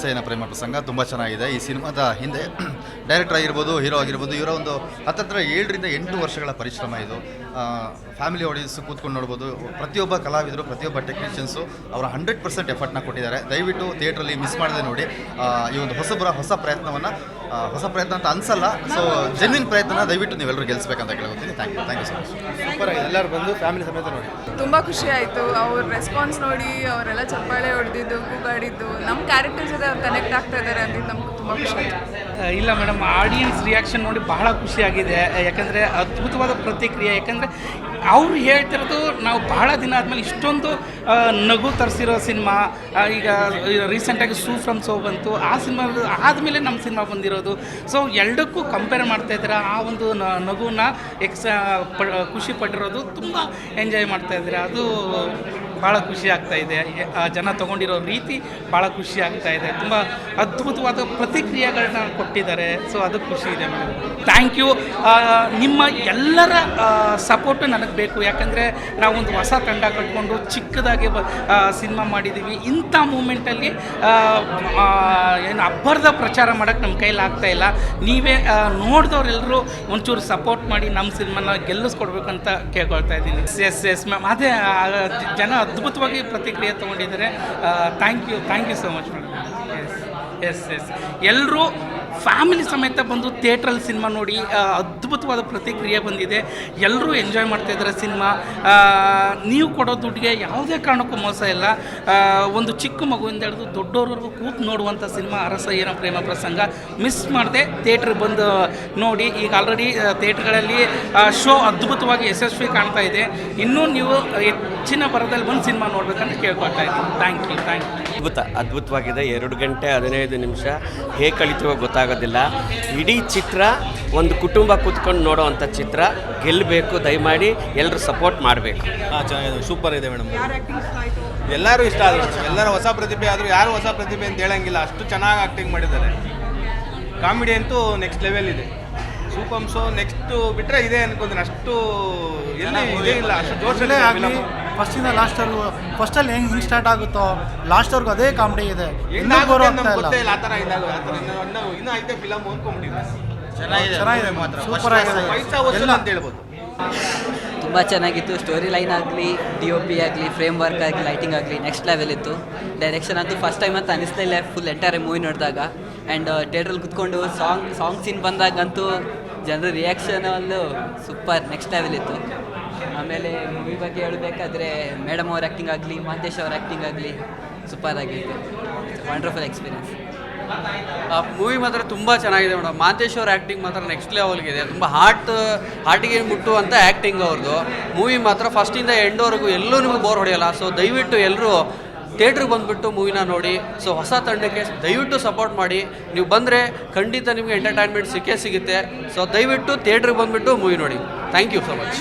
ಅರಸೇನ ಪ್ರೇಮ ಪ್ರಸಂಗ ತುಂಬ ಚೆನ್ನಾಗಿದೆ. ಈ ಸಿನಿಮಾದ ಹಿಂದೆ ಡೈರೆಕ್ಟರ್ ಆಗಿರ್ಬೋದು ಹೀರೋ ಆಗಿರ್ಬೋದು ಇವರ ಒಂದು ಹತ್ತತ್ರ ಏಳರಿಂದ ಎಂಟು ವರ್ಷಗಳ ಪರಿಶ್ರಮ ಇದು. ಫ್ಯಾಮಿಲಿ ಆಡಿಯನ್ಸ್ ಕೂತ್ಕೊಂಡು ನೋಡ್ಬೋದು. ಪ್ರತಿಯೊಬ್ಬ ಕಲಾವಿದರು ಪ್ರತಿಯೊಬ್ಬ ಟೆಕ್ನಿಷಿಯನ್ಸು ಅವರ ಹಂಡ್ರೆಡ್ ಪರ್ಸೆಂಟ್ ಎಫರ್ಟ್ನ ಕೊಟ್ಟಿದ್ದಾರೆ. ದಯವಿಟ್ಟು ಥಿಯೇಟ್ರಲ್ಲಿ ಮಿಸ್ ಮಾಡದೆ ನೋಡಿ. ಈ ಒಂದು ಹೊಸಬರ ಹೊಸ ಪ್ರಯತ್ನವನ್ನು ಹೊಸ ಪ್ರಯತ್ನ ಅಂತ ಅನ್ಸಲ್ಲ. ಸೊ ಜೆನ್ವಿನ್ ಪ್ರಯತ್ನ ದಯವಿಟ್ಟು ನೀವೆಲ್ಲರೂ ಗೆಲ್ಲಿಸ್ಬೇಕಂತ ಕೇಳ್ಕೊತೀನಿ thank you thank you so much super ಆಗಿದೆ. ಎಲ್ಲರೂ ಬಂದು ಫ್ಯಾಮಿಲಿ ಸಮೇತ ನೋಡಿ. ತುಂಬ ಖುಷಿ ಆಯಿತು. ಅವ್ರ ರೆಸ್ಪಾನ್ಸ್ ನೋಡಿ ಅವರೆಲ್ಲ ಚಪ್ಪಾಳೆ ಹೊಡೆದಿದ್ದು ಕೂಗಾಡಿದ್ದು. ನಮ್ಮ ಕ್ಯಾರೆಕ್ಟರ್ ಜೊತೆ ಅವ್ರು ಕನೆಕ್ಟ್ ಆಗ್ತಾ ಇದ್ದಾರೆ ಅಂತ ನಮ್ಗೆ ಇಲ್ಲ ಮೇಡಮ್ ಆಡಿಯನ್ಸ್ ರಿಯಾಕ್ಷನ್ ನೋಡಿ ಬಹಳ ಖುಷಿಯಾಗಿದೆ. ಯಾಕಂದರೆ ಅದ್ಭುತವಾದ ಪ್ರತಿಕ್ರಿಯೆ. ಯಾಕಂದರೆ ಅವ್ರು ಹೇಳ್ತಿರೋದು ನಾವು ಬಹಳ ದಿನ ಆದಮೇಲೆ ಇಷ್ಟೊಂದು ನಗು ತರಿಸಿರೋ ಸಿನಿಮಾ ಈಗ ರೀಸೆಂಟಾಗಿ ಸೂ ಫ್ರಮ್ ಸೋ ಬಂತು. ಆ ಸಿನಿಮಾ ಆದಮೇಲೆ ನಮ್ಮ ಸಿನಿಮಾ ಬಂದಿರೋದು. ಸೊ ಎರಡಕ್ಕೂ ಕಂಪೇರ್ ಮಾಡ್ತಾ ಇದ್ದೀರಾ? ಆ ಒಂದು ನಗುನ ಎಕ್ಸ ಖುಷಿ ಪಟ್ಟಿರೋದು ತುಂಬ ಎಂಜಾಯ್ ಮಾಡ್ತಾ ಇದ್ದೀರಾ? ಅದು ಭಾಳ ಖುಷಿ ಆಗ್ತಾ ಇದೆ. ಆ ಜನ ತೊಗೊಂಡಿರೋ ರೀತಿ ಭಾಳ ಖುಷಿ ಆಗ್ತಾ ಇದೆ. ತುಂಬ ಅದ್ಭುತವಾದ ಪ್ರತಿಕ್ರಿಯೆಗಳನ್ನ ಕೊಟ್ಟಿದ್ದಾರೆ. ಸೊ ಅದು ಖುಷಿ ಇದೆ ಮೇಡಮ್. ಥ್ಯಾಂಕ್ ಯು ನಿಮ್ಮ ಎಲ್ಲರ ಸಪೋರ್ಟು ನನಗೆ ಬೇಕು. ಯಾಕಂದರೆ ನಾವೊಂದು ಹೊಸ ತಂಡ ಕಟ್ಕೊಂಡು ಚಿಕ್ಕದಾಗಿ ಬ ಸಿನಿಮಾ ಮಾಡಿದ್ದೀವಿ ಇಂಥ ಮೂಮೆಂಟಲ್ಲಿ ಏನು ಅಬ್ಬರದ ಪ್ರಚಾರ ಮಾಡೋಕ್ಕೆ ನಮ್ಮ ಕೈಲಿ ಆಗ್ತಾ ಇಲ್ಲ. ನೀವೇ ನೋಡಿದವರೆಲ್ಲರೂ ಒಂಚೂರು ಸಪೋರ್ಟ್ ಮಾಡಿ ನಮ್ಮ ಸಿನಿಮಾನ ಗೆಲ್ಲಿಸ್ಕೊಡ್ಬೇಕಂತ ಕೇಳ್ಕೊಳ್ತಾ ಇದ್ದೀನಿ. ಎಸ್ ಎಸ್ ಮ್ಯಾಮ್ ಅದೇ ಜನ ಅದ್ಭುತವಾಗಿ ಪ್ರತಿಕ್ರಿಯೆ ತೊಗೊಂಡಿದ್ದಾರೆ. Thank you thank you so much madam yes yes yes ಎಲ್ಲರೂ ಫ್ಯಾಮಿಲಿ ಸಮೇತ ಬಂದು ಥಿಯೇಟ್ರಲ್ಲಿ ಸಿನಿಮಾ ನೋಡಿ ಅದ್ಭುತವಾದ ಪ್ರತಿಕ್ರಿಯೆ ಬಂದಿದೆ. ಎಲ್ಲರೂ ಎಂಜಾಯ್ ಮಾಡ್ತಾ ಇದ್ದಾರೆ ಸಿನಿಮಾ. ನೀವು ಕೊಡೋ ದುಡ್ಡಿಗೆ ಯಾವುದೇ ಕಾರಣಕ್ಕೂ ಮೋಸ ಇಲ್ಲ. ಒಂದು ಚಿಕ್ಕ ಮಗುವಿಂದ ಹಿಡಿದು ದೊಡ್ಡವರವರೆಗೂ ಕೂತು ನೋಡುವಂಥ ಸಿನಿಮಾ ಅರಸ ಏನ ಪ್ರೇಮ ಪ್ರಸಂಗ. ಮಿಸ್ ಮಾಡದೆ ಥಿಯೇಟ್ರಿಗೆ ಬಂದು ನೋಡಿ. ಈಗ ಆಲ್ರೆಡಿ ಥಿಯೇಟ್ರ್ಗಳಲ್ಲಿ ಶೋ ಅದ್ಭುತವಾಗಿ ಯಶಸ್ವಿ ಕಾಣ್ತಾ ಇದೆ. ಇನ್ನೂ ನೀವು ಹೆಚ್ಚಿನ ಬರದಲ್ಲಿ ಬಂದು ಸಿನಿಮಾ ನೋಡಬೇಕಂತ ಕೇಳ್ಕೊಳ್ತಾ ಇದ್ದೀನಿ. ಥ್ಯಾಂಕ್ ಯು ಥ್ಯಾಂಕ್ ಯು ಅದ್ಭುತ, ಅದ್ಭುತವಾಗಿದೆ. ಎರಡು ಗಂಟೆ ಹದಿನೈದು ನಿಮಿಷ ಹೇಗೆ ಕಳಿತೀವೋ ಗೊತ್ತಾಗೋದಿಲ್ಲ ಇಡೀ ಚಿತ್ರ ಒಂದು ಕುಟುಂಬ ಕೂತ್ಕೊಂಡು ನೋಡೋವಂಥ ಚಿತ್ರ. ಗೆಲ್ಲಬೇಕು ದಯಮಾಡಿ ಎಲ್ಲರೂ ಸಪೋರ್ಟ್ ಮಾಡಬೇಕು. ಹಾಂ ಚೆನ್ನಾಗಿದೆ. ಸೂಪರ್ ಇದೆ ಮೇಡಮ್ ಎಲ್ಲರೂ ಇಷ್ಟ ಆದರು ಎಲ್ಲರೂ ಹೊಸ ಪ್ರತಿಭೆ ಆದರೂ ಯಾರು ಹೊಸ ಪ್ರತಿಭೆ ಅಂತ ಹೇಳಂಗಿಲ್ಲ. ಅಷ್ಟು ಚೆನ್ನಾಗಿ ಆ್ಯಕ್ಟಿಂಗ್ ಮಾಡಿದ್ದಾರೆ. ಕಾಮಿಡಿ ಅಂತೂ ನೆಕ್ಸ್ಟ್ ಲೆವೆಲ್ ಇದೆ. ಸೂಪಂಸು ನೆಕ್ಸ್ಟು ನೆಕ್ಸ್ಟ್ ಬಿಟ್ಟರೆ ಇದೆ ಅನ್ಕೊಂತೀನಿ. ಅಷ್ಟು ಎಲ್ಲ ಇದೇ ಇಲ್ಲ. ಅಷ್ಟು ಜೋಶಲ್ಲೇ ಆಗಲಿ. ಫಸ್ಟಿಂದ ಲಾಸ್ಟ್ವರೆಗೂ ಫಸ್ಟಲ್ಲಿ ಹೆಂಗೆ ಹಿಂಗೆ ಸ್ಟಾರ್ಟ್ ಆಗುತ್ತೋ ಲಾಸ್ಟ್ವರೆಗೂ ಅದೇ ಕಾಮಿಡಿ ಇದೆ. ಇನ್ನೂ ಬೋರ್ ಆಗ್ತಾ ಇಲ್ಲ. ಗೊತ್ತೇ ಇಲ್ಲ ಆ ಥರ ಇನ್ನೂ ಐತೆ ಫಿಲಮ್ ಅಂದ್ಕೊಂಬಿಟ್ಟಿದ್ದೆ ಚೆನ್ನಾಗಿದೆ ಸೂಪರ್ ಆಗಿದೆ. ಎಲ್ಲ ಅಂತ ಹೇಳ್ಬೋದು. ತುಂಬ ಚೆನ್ನಾಗಿತ್ತು. ಸ್ಟೋರಿ ಲೈನ್ ಆಗಲಿ ಡಿ ಒ ಪಿ ಆಗಲಿ ಫ್ರೇಮ್ ವರ್ಕ್ ಆಗಲಿ ಲೈಟಿಂಗ್ ಆಗಲಿ ನೆಕ್ಸ್ಟ್ ಲೆವೆಲ್ ಇತ್ತು. ಡೈರೆಕ್ಷನ್ ಅಂತೂ ಫಸ್ಟ್ ಟೈಮ್ ಅಂತ ಅನಿಸ್ತಾ ಇಲ್ಲ ಫುಲ್ ಎಂಟೈರ್ ಮೂವಿ ನೋಡಿದಾಗ. ಆ್ಯಂಡ್ ಥಿಯೇಟ್ರಲ್ಲಿ ಕುತ್ಕೊಂಡು ಸಾಂಗ್ ಸಾಂಗ್ ಸೀನ್ ಬಂದಾಗಂತೂ ಜನರ ರಿಯಾಕ್ಷನ್ ಅಲ್ಲೂ ಸೂಪರ್ ನೆಕ್ಸ್ಟ್ ಲೆವೆಲ್ ಇತ್ತು. ಆಮೇಲೆ ಮೂವಿ ಬಗ್ಗೆ ಹೇಳಬೇಕಾದ್ರೆ ಮೇಡಮ್ ಅವ್ರ ಆ್ಯಕ್ಟಿಂಗ್ ಆಗಲಿ ಮಹಂತೇಶ್ ಅವ್ರ ಆ್ಯಕ್ಟಿಂಗ್ ಆಗಲಿ ಸೂಪರ್ ಆಗಿತ್ತು ವಂಡರ್ಫುಲ್ ಎಕ್ಸ್ಪೀರಿಯನ್ಸ್ ಮೂವಿ ಮಾತ್ರ ತುಂಬ ಚೆನ್ನಾಗಿದೆ ಮೇಡಮ್ ಮಾಂತೇಶ್ ಅವ್ರ ಆ್ಯಕ್ಟಿಂಗ್ ಮಾತ್ರ ನೆಕ್ಸ್ಟ್ ಲೆವೆಲ್ಗಿದೆ ತುಂಬ ಹಾರ್ಟ್ ಹಾರ್ಟಿಗೆ ಮುಟ್ಟುವಂಥ ಆ್ಯಕ್ಟಿಂಗ್ ಅವ್ರದ್ದು ಮೂವಿ ಮಾತ್ರ ಫಸ್ಟಿಂದ ಎಂಡೋವರೆಗೂ ಎಲ್ಲೂ ನಿಮಗೆ ಬೋರ್ ಹೊಡೆಯಲ್ಲ. ಸೊ ದಯವಿಟ್ಟು ಎಲ್ಲರೂ ಥಿಯೇಟ್ರಿಗೆ ಬಂದುಬಿಟ್ಟು ಮೂವಿನ ನೋಡಿ. ಸೊ ಹೊಸ ತಂಡಕ್ಕೆ ದಯವಿಟ್ಟು ಸಪೋರ್ಟ್ ಮಾಡಿ. ನೀವು ಬಂದರೆ ಖಂಡಿತ ನಿಮಗೆ ಎಂಟರ್ಟೈನ್ಮೆಂಟ್ ಸಿಕ್ಕೇ ಸಿಗುತ್ತೆ. ಸೊ ದಯವಿಟ್ಟು ಥಿಯೇಟ್ರಿಗೆ ಬಂದುಬಿಟ್ಟು ಮೂವಿ ನೋಡಿ. Thank you so much